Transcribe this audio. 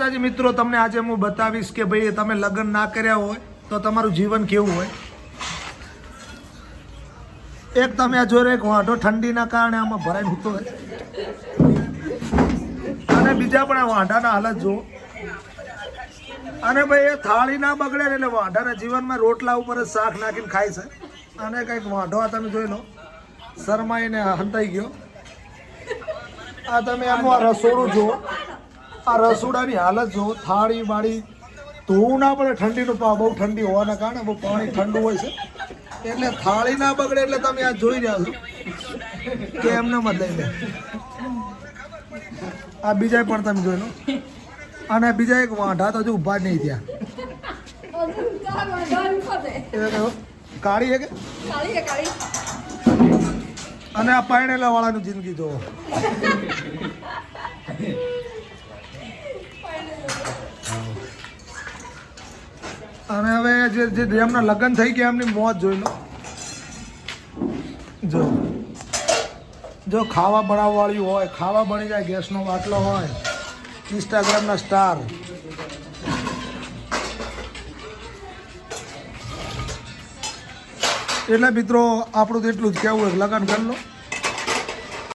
માતાજી મિત્રો, તમને આજે હું બતાવીશ કે ભાઈ તમે લગ્ન ના કર્યા હોય, તો તમારું જીવન કેવું હોય? એક તમે આ જોઈ એક વાંઢો ઠંડીના કારણે આમાં ભરાઈ હૂતો હોય અને બીજા પણ આ વાંઢાના હાલત જુઓ. અને ભાઈ, એ થાળી ના બગડે એટલે વાંઢાના જીવનમાં રોટલા ઉપર જ શાક નાખીને ખાય છે. અને કંઈક વાંઢો આ તમે જોઈ લો. શરમાઈને હંતાઈ ગયો. આ તમે આનું આ રસોડું જુઓ. આ રસોડાની હાલત જો થાળી બાળી ધોવું ના પડે ઠંડીનું પા બહુ ઠંડી હોવાના કારણે બહુ પાણી ઠંડુ હોય છે. એટલે થાળી ના બગડે એટલે તમે આ જોઈ રહ્યા છો કે એમને મત લઈ લે. આ બીજા પણ તમે જોઈ લો. અને બીજા એક વાંઢા તો હજુ ઊભા જ નહીં થયા. એ તો કાળી છે કે? અને આ પાયણેલા વાળાની જિંદગી જોવો અને હવે જે જે જેમના લગ્ન થઈ ગયા, એમની મોત જોઈ લો. જો. જો ખાવા બનાવવાળી હોય, ખાવા બની જાય, ગેસનો બાટલો હોય ઇન્સ્ટાગ્રામના સ્ટાર એટલે મિત્રો, આપણું તો એટલું જ કહેવું લગ્ન કરી લો.